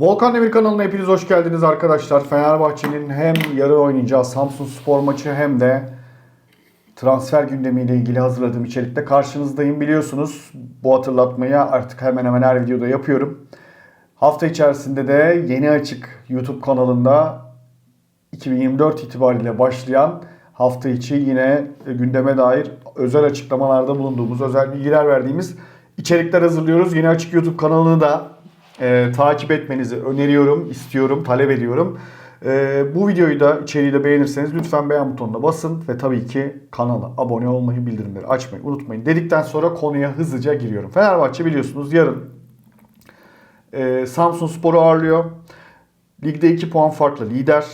Volkan Demir kanalına hepiniz hoş geldiniz arkadaşlar. Fenerbahçe'nin hem yarın oynayacağı Samsun Spor maçı hem de transfer gündemiyle ilgili hazırladığım içerikte karşınızdayım. Biliyorsunuz bu hatırlatmayı artık hemen hemen her videoda yapıyorum. Hafta içerisinde de yeni açık YouTube kanalında 2024 itibariyle başlayan hafta içi yine gündeme dair özel açıklamalarda bulunduğumuz, özel bilgiler verdiğimiz içerikler hazırlıyoruz. Yeni açık YouTube kanalını da e, takip etmenizi öneriyorum, istiyorum, talep ediyorum. E, bu videoyu da içeriği de beğenirseniz lütfen beğen butonuna basın ve tabii ki kanala abone olmayı, bildirimleri açmayı unutmayın. Dedikten sonra konuya hızlıca giriyorum. Fenerbahçe biliyorsunuz yarın e, Samsun Spor'u ağırlıyor. Ligde 2 puan farklı lider.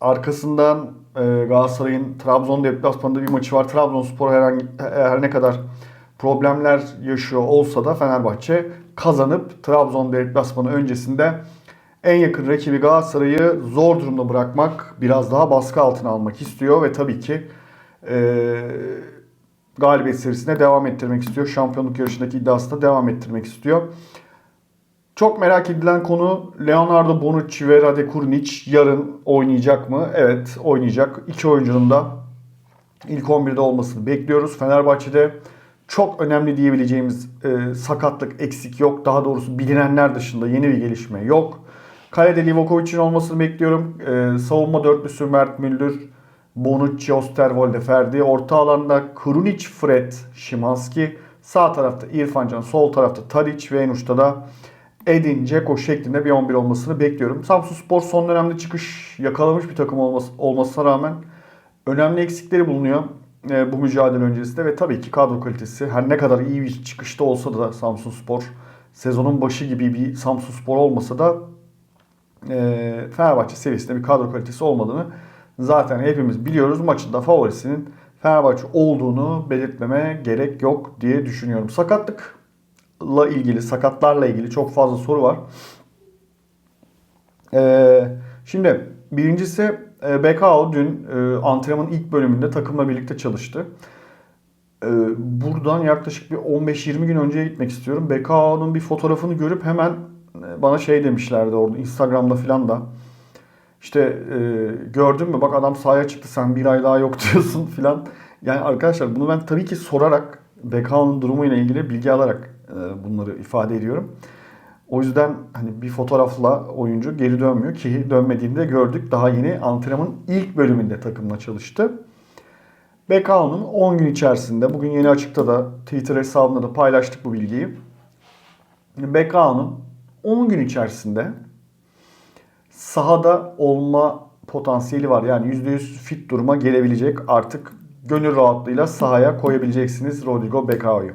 Arkasından e, Galatasaray'ın Trabzon deplasmanında bir maçı var. Trabzonspor herhangi her ne kadar problemler yaşıyor olsa da Fenerbahçe kazanıp Trabzon deplasmanı öncesinde en yakın rakibi Galatasaray'ı zor durumda bırakmak, biraz daha baskı altına almak istiyor ve tabii ki e, galibiyet serisine devam ettirmek istiyor. Şampiyonluk yarışındaki iddiasını da devam ettirmek istiyor. Çok merak edilen konu Leonardo Bonucci ve Rade Kurnic yarın oynayacak mı? Evet oynayacak. İki oyuncunun da ilk 11'de olmasını bekliyoruz. Fenerbahçe'de çok önemli diyebileceğimiz e, sakatlık eksik yok. Daha doğrusu bilinenler dışında yeni bir gelişme yok. Kalede Livakovic'in olmasını bekliyorum. E, savunma dörtlüsü Mert Müldür, Bonucci, Osterwolde, Ferdi. Orta alanda Krunic, Fred, Şimanski. Sağ tarafta İrfan Can, sol tarafta Tadic ve en uçta da Edin, Ceko şeklinde bir 11 olmasını bekliyorum. Samsun Spor son dönemde çıkış yakalamış bir takım olması, olmasına rağmen önemli eksikleri bulunuyor e, bu mücadele öncesinde ve tabii ki kadro kalitesi her ne kadar iyi bir çıkışta olsa da Samsun Spor sezonun başı gibi bir Samsun Spor olmasa da e, Fenerbahçe seviyesinde bir kadro kalitesi olmadığını zaten hepimiz biliyoruz. Maçında favorisinin Fenerbahçe olduğunu belirtmeme gerek yok diye düşünüyorum. Sakatlıkla ilgili, sakatlarla ilgili çok fazla soru var. Ee, şimdi birincisi e, BKO dün e, antrenmanın ilk bölümünde takımla birlikte çalıştı. E, buradan yaklaşık bir 15-20 gün önceye gitmek istiyorum. BKO'nun bir fotoğrafını görüp hemen bana şey demişlerdi orada Instagram'da filan da. İşte e, gördün mü bak adam sahaya çıktı sen bir ay daha yok diyorsun filan. Yani arkadaşlar bunu ben tabii ki sorarak BKO'nun durumuyla ilgili bilgi alarak e, bunları ifade ediyorum. O yüzden hani bir fotoğrafla oyuncu geri dönmüyor ki dönmediğinde gördük. Daha yeni antrenmanın ilk bölümünde takımla çalıştı. BKO'nun 10 gün içerisinde bugün yeni açıkta da Twitter hesabında da paylaştık bu bilgiyi. BKO'nun 10 gün içerisinde sahada olma potansiyeli var. Yani %100 fit duruma gelebilecek. Artık gönül rahatlığıyla sahaya koyabileceksiniz Rodrigo BKO'yu.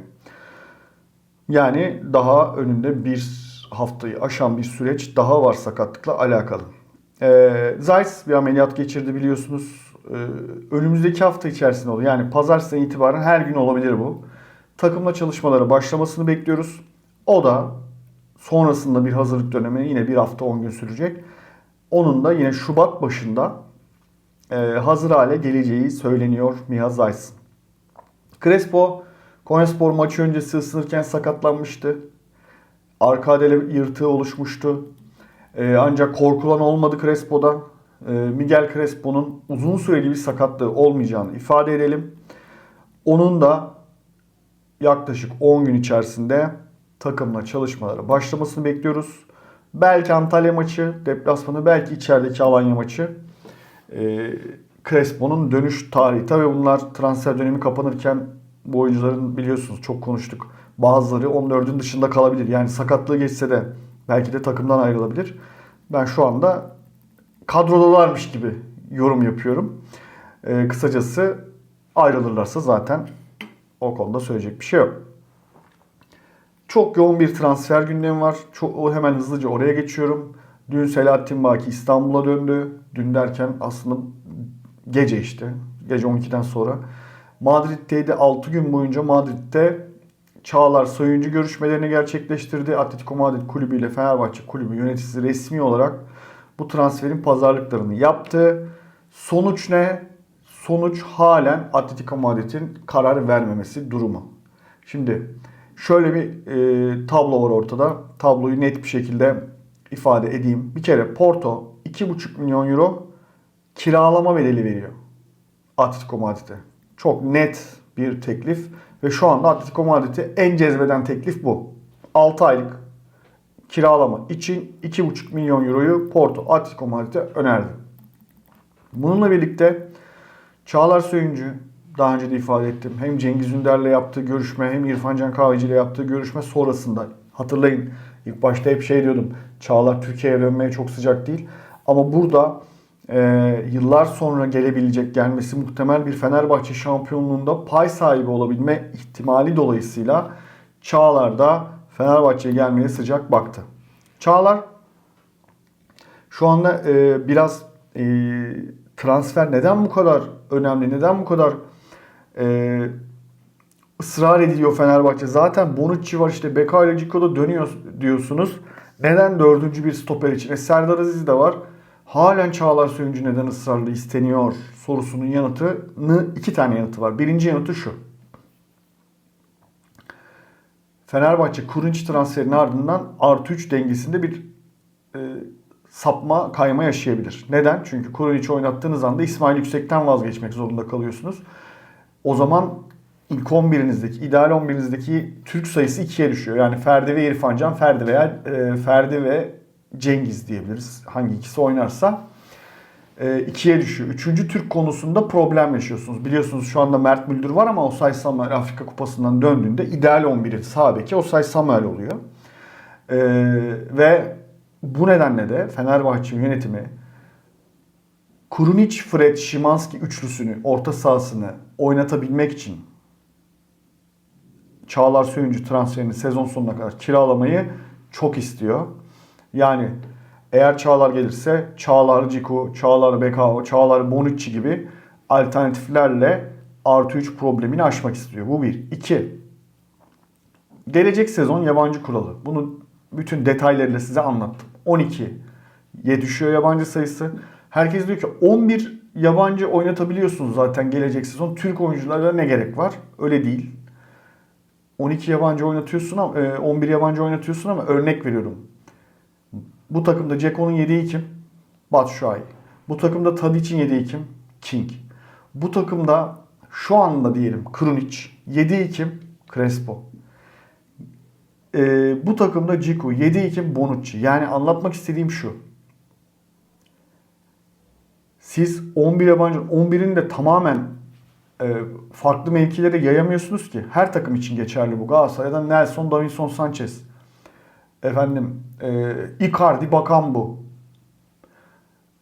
Yani daha önünde bir haftayı aşan bir süreç daha var sakatlıkla alakalı. Ee, Zeiss bir ameliyat geçirdi biliyorsunuz. Ee, önümüzdeki hafta içerisinde oluyor. Yani pazartesinden itibaren her gün olabilir bu. Takımla çalışmalara başlamasını bekliyoruz. O da sonrasında bir hazırlık dönemi yine bir hafta 10 gün sürecek. Onun da yine Şubat başında e, hazır hale geleceği söyleniyor Miha Zeiss. Crespo Konyaspor maçı öncesi ısınırken sakatlanmıştı. Arka adele yırtığı oluşmuştu. Ee, ancak korkulan olmadı Crespo'da. Ee, Miguel Crespo'nun uzun süreli bir sakatlığı olmayacağını ifade edelim. Onun da yaklaşık 10 gün içerisinde takımla çalışmalara başlamasını bekliyoruz. Belki Antalya maçı, deplasmanı, belki içerideki Alanya maçı. Ee, Crespo'nun dönüş tarihi. Tabii bunlar transfer dönemi kapanırken bu oyuncuların biliyorsunuz çok konuştuk. Bazıları 14'ün dışında kalabilir. Yani sakatlığı geçse de belki de takımdan ayrılabilir. Ben şu anda kadrodalarmış gibi yorum yapıyorum. Ee, kısacası ayrılırlarsa zaten o konuda söyleyecek bir şey yok. Çok yoğun bir transfer gündemi var. Çok, hemen hızlıca oraya geçiyorum. Dün Selahattin Baki İstanbul'a döndü. Dün derken aslında gece işte. Gece 12'den sonra. Madrid'teydi. 6 gün boyunca Madrid'de Çağlar Soyuncu görüşmelerini gerçekleştirdi. Atletico Madrid kulübü ile Fenerbahçe kulübü yöneticisi resmi olarak bu transferin pazarlıklarını yaptı. Sonuç ne? Sonuç halen Atletico Madrid'in karar vermemesi durumu. Şimdi şöyle bir e, tablo var ortada. Tabloyu net bir şekilde ifade edeyim. Bir kere Porto 2,5 milyon euro kiralama bedeli veriyor. Atletico Madrid'e. Çok net bir teklif ve şu anda Atletico Madrid'e en cezbeden teklif bu. 6 aylık kiralama için 2,5 milyon euroyu Porto Atletico Madrid'e önerdi. Bununla birlikte Çağlar Söyüncü daha önce de ifade ettim. Hem Cengiz Ünder'le yaptığı görüşme hem İrfan Can Kahveci ile yaptığı görüşme sonrasında hatırlayın ilk başta hep şey diyordum. Çağlar Türkiye'ye dönmeye çok sıcak değil. Ama burada e, yıllar sonra gelebilecek gelmesi muhtemel bir Fenerbahçe şampiyonluğunda pay sahibi olabilme ihtimali dolayısıyla Çağlar da Fenerbahçe'ye gelmeye sıcak baktı. Çağlar şu anda e, biraz e, transfer neden bu kadar önemli, neden bu kadar e, ısrar ediyor Fenerbahçe? Zaten Bonucci var işte Beka ile Cico'da dönüyor diyorsunuz. Neden dördüncü bir stoper için? E, Serdar Aziz de var. Halen Çağlar Söyüncü neden ısrarlı isteniyor sorusunun yanıtını iki tane yanıtı var. Birinci yanıtı şu. Fenerbahçe Kurunç transferinin ardından artı 3 dengesinde bir e, sapma, kayma yaşayabilir. Neden? Çünkü Kurunic oynattığınız anda İsmail Yüksek'ten vazgeçmek zorunda kalıyorsunuz. O zaman ilk 11'inizdeki, ideal 11'inizdeki Türk sayısı 2'ye düşüyor. Yani Ferdi ve İrfan Can, Ferdi veya e, Ferdi ve Cengiz diyebiliriz. Hangi ikisi oynarsa e, ikiye düşüyor. Üçüncü Türk konusunda problem yaşıyorsunuz. Biliyorsunuz şu anda Mert Müldür var ama Osay Samuel Afrika Kupası'ndan döndüğünde ideal 11'in sağ beki Osay Samuel oluyor. E, ve bu nedenle de Fenerbahçe yönetimi Kurunic, Fred, Şimanski üçlüsünü, orta sahasını oynatabilmek için Çağlar Söyüncü transferini sezon sonuna kadar kiralamayı çok istiyor. Yani eğer Çağlar gelirse Çağlar Ciku, Çağlar Bekao, Çağlar Bonucci gibi alternatiflerle artı 3 problemini aşmak istiyor. Bu bir. İki. Gelecek sezon yabancı kuralı. Bunu bütün detaylarıyla size anlattım. 12'ye düşüyor yabancı sayısı. Herkes diyor ki 11 yabancı oynatabiliyorsunuz zaten gelecek sezon. Türk oyunculara ne gerek var? Öyle değil. 12 yabancı oynatıyorsun ama 11 yabancı oynatıyorsun ama örnek veriyorum. Bu takımda Ceko'nun yediği kim? Batshuayi. Bu takımda Tadic'in yediği kim? King. Bu takımda şu anda diyelim Krunic. Yediği kim? Crespo. Ee, bu takımda Ciku. Yediği kim? Bonucci. Yani anlatmak istediğim şu. Siz 11 yabancı 11'in de tamamen e, farklı mevkilere yayamıyorsunuz ki. Her takım için geçerli bu. Galatasaray'dan Nelson, Davinson Sanchez. Efendim e, Icardi, Bakambu.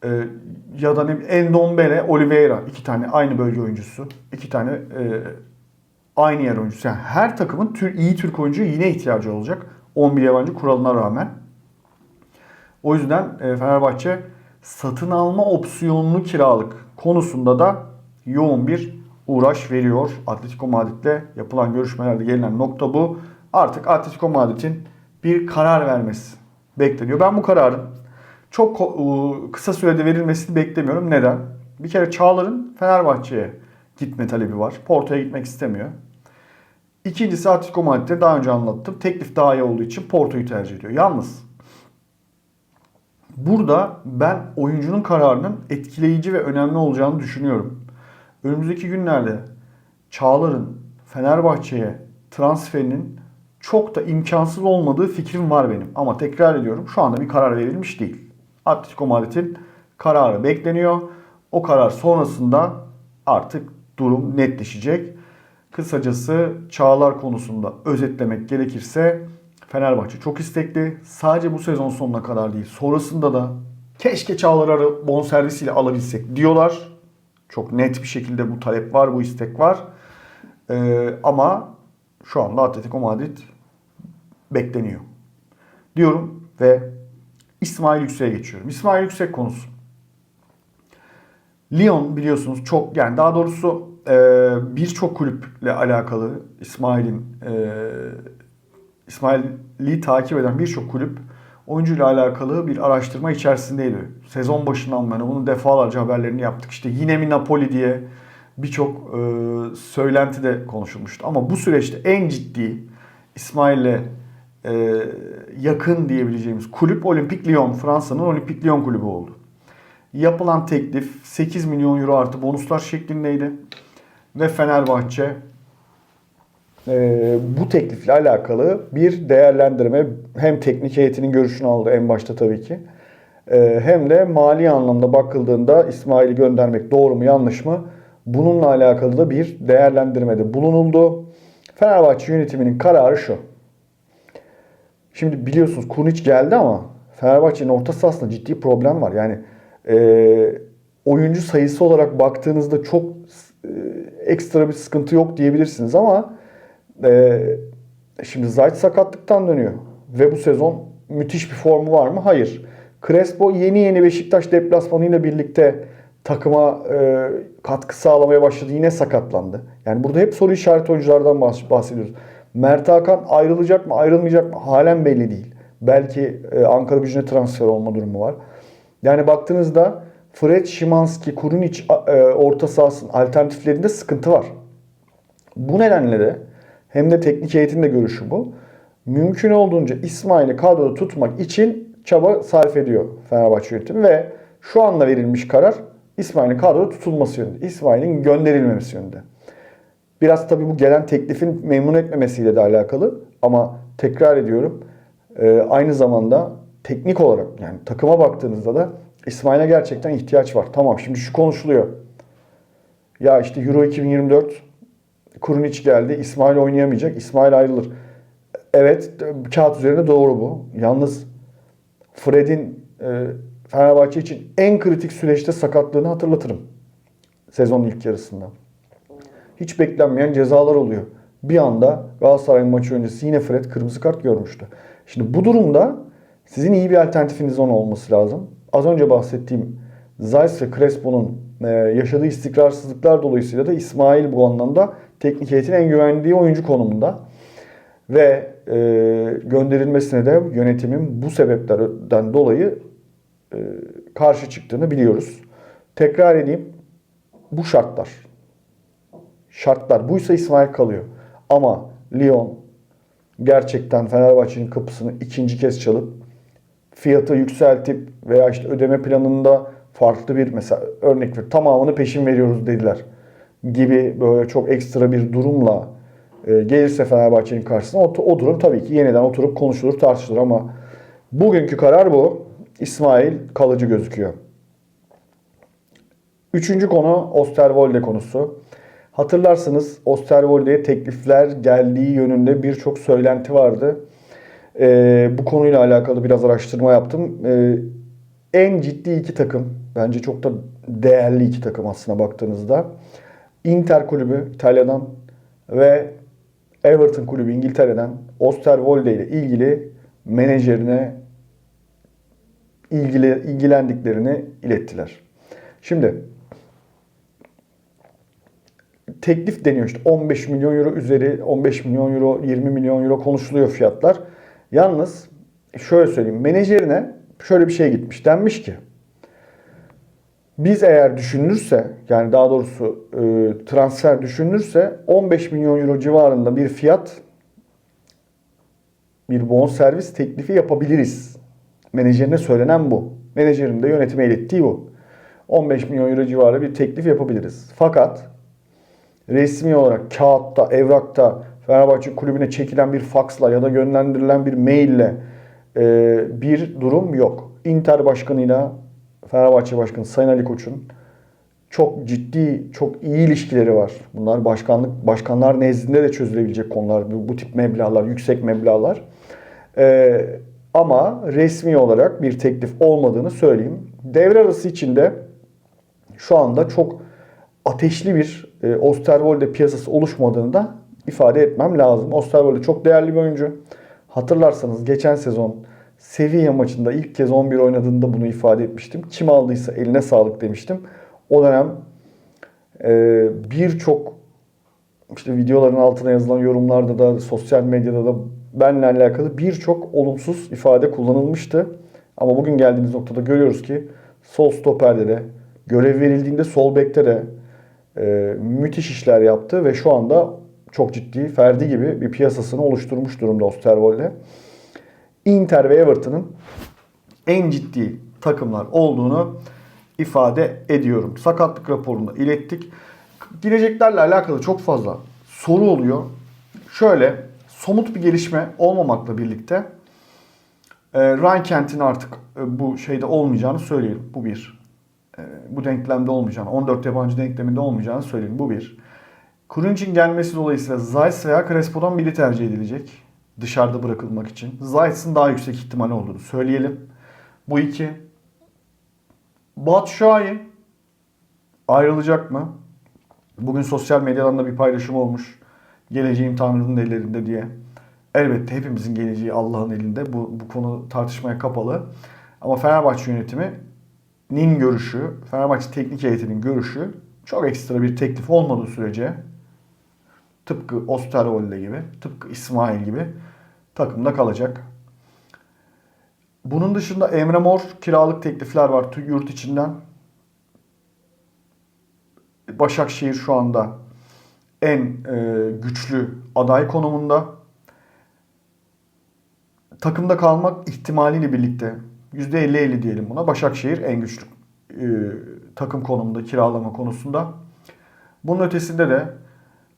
E, ya da ne Endombele, Oliveira. iki tane aynı bölge oyuncusu. iki tane e, aynı yer oyuncusu. Yani her takımın tür, iyi Türk oyuncuya yine ihtiyacı olacak. 11 yabancı kuralına rağmen. O yüzden e, Fenerbahçe satın alma opsiyonlu kiralık konusunda da yoğun bir uğraş veriyor. Atletico Madrid'le yapılan görüşmelerde gelinen nokta bu. Artık Atletico Madrid'in bir karar vermesi bekleniyor. Ben bu kararın çok kısa sürede verilmesini beklemiyorum. Neden? Bir kere Çağlar'ın Fenerbahçe'ye gitme talebi var. Porto'ya gitmek istemiyor. İkincisi Atletico Madrid'de daha önce anlattım. Teklif daha iyi olduğu için Porto'yu tercih ediyor. Yalnız burada ben oyuncunun kararının etkileyici ve önemli olacağını düşünüyorum. Önümüzdeki günlerde Çağlar'ın Fenerbahçe'ye transferinin çok da imkansız olmadığı fikrim var benim. Ama tekrar ediyorum şu anda bir karar verilmiş değil. Atletico Madrid'in kararı bekleniyor. O karar sonrasında artık durum netleşecek. Kısacası Çağlar konusunda özetlemek gerekirse Fenerbahçe çok istekli. Sadece bu sezon sonuna kadar değil. Sonrasında da keşke Çağlar'ı bonservisiyle alabilsek diyorlar. Çok net bir şekilde bu talep var, bu istek var. Ee, ama şu anda Atletico Madrid bekleniyor. Diyorum ve İsmail Yüksek'e geçiyorum. İsmail Yüksek konusu. Lyon biliyorsunuz çok yani daha doğrusu e, birçok kulüple alakalı İsmail'in e, İsmail'i takip eden birçok kulüp oyuncuyla alakalı bir araştırma içerisindeydi. Sezon başından beri bunun defalarca haberlerini yaptık. İşte yine mi Napoli diye birçok e, söylenti de konuşulmuştu. Ama bu süreçte en ciddi İsmail'le e, yakın diyebileceğimiz kulüp Olimpik Lyon. Fransa'nın Olimpik Lyon kulübü oldu. Yapılan teklif 8 milyon euro artı bonuslar şeklindeydi. Ve Fenerbahçe e, bu teklifle alakalı bir değerlendirme hem teknik heyetinin görüşünü aldı en başta tabii ki. E, hem de mali anlamda bakıldığında İsmail'i göndermek doğru mu yanlış mı? Bununla alakalı da bir değerlendirmede bulunuldu. Fenerbahçe yönetiminin kararı şu. Şimdi biliyorsunuz Kurniç geldi ama Fenerbahçe'nin orta sahasında ciddi problem var. Yani e, oyuncu sayısı olarak baktığınızda çok e, ekstra bir sıkıntı yok diyebilirsiniz ama e, şimdi Zayt sakatlıktan dönüyor ve bu sezon müthiş bir formu var mı? Hayır. Crespo yeni yeni Beşiktaş deplasmanıyla birlikte takıma e, katkı sağlamaya başladı. Yine sakatlandı. Yani burada hep soru işareti oyunculardan bahs- bahsediyoruz. Mert Hakan ayrılacak mı ayrılmayacak mı halen belli değil. Belki e, Ankara gücüne transfer olma durumu var. Yani baktığınızda Fred, Şimanski, Kurunic e, orta sahasının alternatiflerinde sıkıntı var. Bu nedenle de hem de teknik heyetin de görüşü bu. Mümkün olduğunca İsmail'i kadroda tutmak için çaba sarf ediyor Fenerbahçe yönetimi ve şu anda verilmiş karar İsmail'in kadroda tutulması yönünde. İsmail'in gönderilmemesi yönünde. Biraz tabii bu gelen teklifin memnun etmemesiyle de alakalı ama tekrar ediyorum e, aynı zamanda teknik olarak yani takıma baktığınızda da İsmail'e gerçekten ihtiyaç var. Tamam şimdi şu konuşuluyor. Ya işte Euro 2024 Kurunic geldi. İsmail oynayamayacak. İsmail ayrılır. Evet kağıt üzerinde doğru bu. Yalnız Fred'in e, Fenerbahçe için en kritik süreçte sakatlığını hatırlatırım. Sezonun ilk yarısında. Hiç beklenmeyen cezalar oluyor. Bir anda Galatasaray maçı öncesi yine Fred kırmızı kart görmüştü. Şimdi bu durumda sizin iyi bir alternatifiniz ona olması lazım. Az önce bahsettiğim Zayt ve Crespo'nun e, yaşadığı istikrarsızlıklar dolayısıyla da İsmail bu anlamda teknik heyetin en güvendiği oyuncu konumunda. Ve e, gönderilmesine de yönetimin bu sebeplerden dolayı karşı çıktığını biliyoruz. Tekrar edeyim. Bu şartlar. Şartlar buysa İsmail kalıyor. Ama Lyon gerçekten Fenerbahçe'nin kapısını ikinci kez çalıp fiyatı yükseltip veya işte ödeme planında farklı bir mesela örnek ver tamamını peşin veriyoruz dediler gibi böyle çok ekstra bir durumla e, gelirse Fenerbahçe'nin karşısına o, o durum tabii ki yeniden oturup konuşulur tartışılır ama bugünkü karar bu. İsmail kalıcı gözüküyor. Üçüncü konu Osterwolde konusu. Hatırlarsınız Osterwolde'ye teklifler geldiği yönünde birçok söylenti vardı. Ee, bu konuyla alakalı biraz araştırma yaptım. Ee, en ciddi iki takım, bence çok da değerli iki takım aslına baktığınızda. Inter kulübü İtalya'dan ve Everton kulübü İngiltere'den Osterwolde ile ilgili menajerine ilgili ilgilendiklerini ilettiler. Şimdi teklif deniyor işte 15 milyon euro üzeri 15 milyon euro 20 milyon euro konuşuluyor fiyatlar. Yalnız şöyle söyleyeyim menajerine şöyle bir şey gitmiş denmiş ki biz eğer düşünülürse yani daha doğrusu e, transfer düşünülürse 15 milyon euro civarında bir fiyat bir bon servis teklifi yapabiliriz. Menajerine söylenen bu. Menajerin de yönetime ilettiği bu. 15 milyon euro civarı bir teklif yapabiliriz. Fakat resmi olarak kağıtta, evrakta Fenerbahçe kulübüne çekilen bir faksla ya da yönlendirilen bir maille e, bir durum yok. Inter başkanıyla Fenerbahçe Başkanı Sayın Ali Koç'un çok ciddi, çok iyi ilişkileri var. Bunlar başkanlık başkanlar nezdinde de çözülebilecek konular. Bu, bu tip meblağlar, yüksek meblağlar. Ee, ama resmi olarak bir teklif olmadığını söyleyeyim. Devre arası içinde şu anda çok ateşli bir e, Osterwolde piyasası oluşmadığını da ifade etmem lazım. Osterwolde çok değerli bir oyuncu. Hatırlarsanız geçen sezon Sevilla maçında ilk kez 11 oynadığında bunu ifade etmiştim. Kim aldıysa eline sağlık demiştim. O dönem e, birçok işte videoların altına yazılan yorumlarda da sosyal medyada da benle alakalı birçok olumsuz ifade kullanılmıştı. Ama bugün geldiğimiz noktada görüyoruz ki sol stoperde de görev verildiğinde sol bekte de e, müthiş işler yaptı ve şu anda çok ciddi Ferdi gibi bir piyasasını oluşturmuş durumda Osterwolde. Inter ve Everton'ın en ciddi takımlar olduğunu ifade ediyorum. Sakatlık raporunu ilettik. Gireceklerle alakalı çok fazla soru oluyor. Şöyle somut bir gelişme olmamakla birlikte e, Ryan Kent'in artık e, bu şeyde olmayacağını söyleyelim. Bu bir. E, bu denklemde olmayacağını, 14 yabancı denkleminde olmayacağını söyleyelim. Bu bir. Kurunç'in gelmesi dolayısıyla Zayt veya Crespo'dan biri tercih edilecek. Dışarıda bırakılmak için. Zayt'ın daha yüksek ihtimali olduğunu söyleyelim. Bu iki. Şahin ayrılacak mı? Bugün sosyal medyadan da bir paylaşım olmuş. Geleceğim Tanrı'nın ellerinde diye. Elbette hepimizin geleceği Allah'ın elinde. Bu, bu konu tartışmaya kapalı. Ama Fenerbahçe yönetiminin görüşü, Fenerbahçe teknik heyetinin görüşü çok ekstra bir teklif olmadığı sürece tıpkı Osterwolde gibi, tıpkı İsmail gibi takımda kalacak. Bunun dışında Emre Mor kiralık teklifler var yurt içinden. Başakşehir şu anda en e, güçlü aday konumunda. Takımda kalmak ihtimaliyle birlikte %50-50 diyelim buna. Başakşehir en güçlü e, takım konumunda kiralama konusunda. Bunun ötesinde de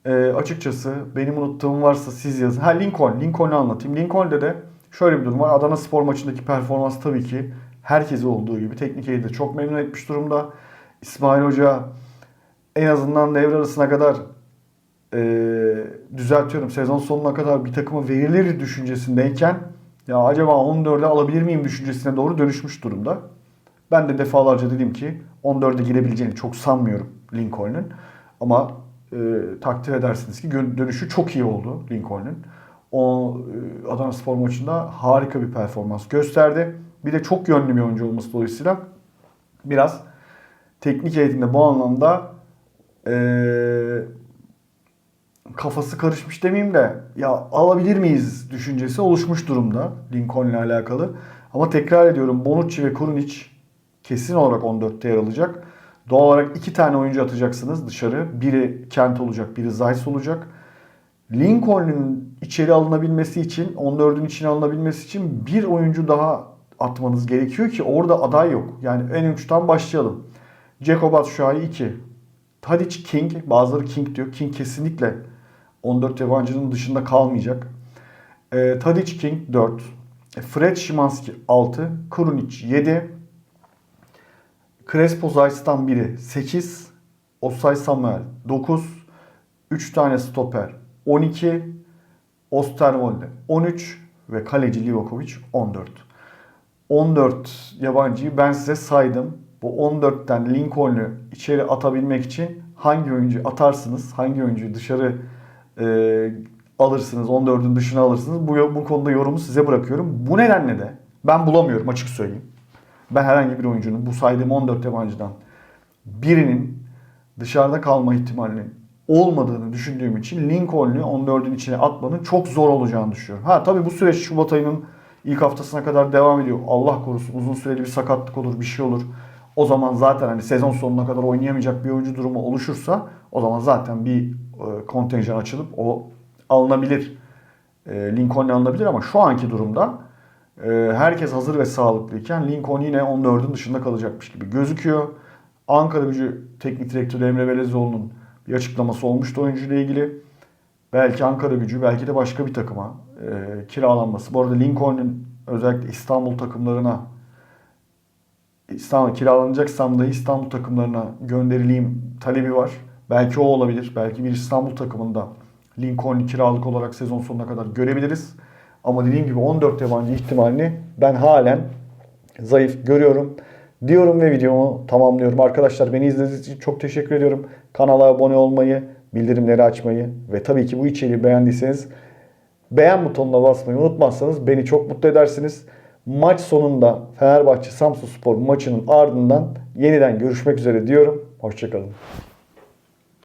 e, açıkçası benim unuttuğum varsa siz yazın. Ha Lincoln, Lincoln'u anlatayım. Lincoln'de de şöyle bir durum var. Adana Spor maçındaki performans tabii ki herkesi olduğu gibi teknik heyeti çok memnun etmiş durumda. İsmail Hoca en azından devre arasına kadar e, düzeltiyorum sezon sonuna kadar bir takıma verilir düşüncesindeyken ya acaba 14'e alabilir miyim düşüncesine doğru dönüşmüş durumda. Ben de defalarca dedim ki 14'e girebileceğini çok sanmıyorum Lincoln'un. Ama e, takdir edersiniz ki dönüşü çok iyi oldu Lincoln'un. O e, Adana Spor maçında harika bir performans gösterdi. Bir de çok yönlü bir oyuncu olması dolayısıyla biraz teknik heyetinde bu anlamda e, kafası karışmış demeyeyim de ya alabilir miyiz düşüncesi oluşmuş durumda Lincoln ile alakalı. Ama tekrar ediyorum Bonucci ve Kurunic kesin olarak 14'te yer alacak. Doğal olarak iki tane oyuncu atacaksınız dışarı. Biri Kent olacak, biri Zeiss olacak. Lincoln'un içeri alınabilmesi için, 14'ün içine alınabilmesi için bir oyuncu daha atmanız gerekiyor ki orada aday yok. Yani en uçtan başlayalım. Jacob Batshuayi 2. Tadic King, bazıları King diyor. King kesinlikle 14 yabancının dışında kalmayacak. E, Tadic King 4. E, Fred Szymanski 6. Krunic 7. Crespo Zayt'tan biri 8. Osay Samuel 9. 3 tane stoper 12. Osterwolde 13 ve kaleci Livakovic 14. 14 yabancıyı ben size saydım. Bu 14'ten Lincoln'u içeri atabilmek için hangi oyuncu atarsınız, hangi oyuncuyu dışarı e, alırsınız, 14'ün dışına alırsınız. Bu, bu konuda yorumu size bırakıyorum. Bu nedenle de ben bulamıyorum açık söyleyeyim. Ben herhangi bir oyuncunun bu saydığım 14 yabancıdan birinin dışarıda kalma ihtimalinin olmadığını düşündüğüm için Lincoln'u 14'ün içine atmanın çok zor olacağını düşünüyorum. Ha tabii bu süreç Şubat ayının ilk haftasına kadar devam ediyor. Allah korusun uzun süreli bir sakatlık olur, bir şey olur. O zaman zaten hani sezon sonuna kadar oynayamayacak bir oyuncu durumu oluşursa o zaman zaten bir kontenjan açılıp o alınabilir. E, Lincoln alınabilir ama şu anki durumda e, herkes hazır ve sağlıklıyken Lincoln yine 14'ün dışında kalacakmış gibi gözüküyor. Ankara Gücü Teknik Direktörü Emre Belezoğlu'nun bir açıklaması olmuştu oyuncuyla ilgili. Belki Ankara Gücü, belki de başka bir takıma e, kiralanması. Bu arada Lincoln'un özellikle İstanbul takımlarına İstanbul kiralanacaksam da İstanbul takımlarına gönderileyim talebi var. Belki o olabilir. Belki bir İstanbul takımında Lincoln'u kiralık olarak sezon sonuna kadar görebiliriz. Ama dediğim gibi 14 yabancı ihtimalini ben halen zayıf görüyorum. Diyorum ve videomu tamamlıyorum. Arkadaşlar beni izlediğiniz için çok teşekkür ediyorum. Kanala abone olmayı, bildirimleri açmayı ve tabii ki bu içeriği beğendiyseniz beğen butonuna basmayı unutmazsanız beni çok mutlu edersiniz. Maç sonunda Fenerbahçe Samsun Spor maçının ardından yeniden görüşmek üzere diyorum. Hoşçakalın.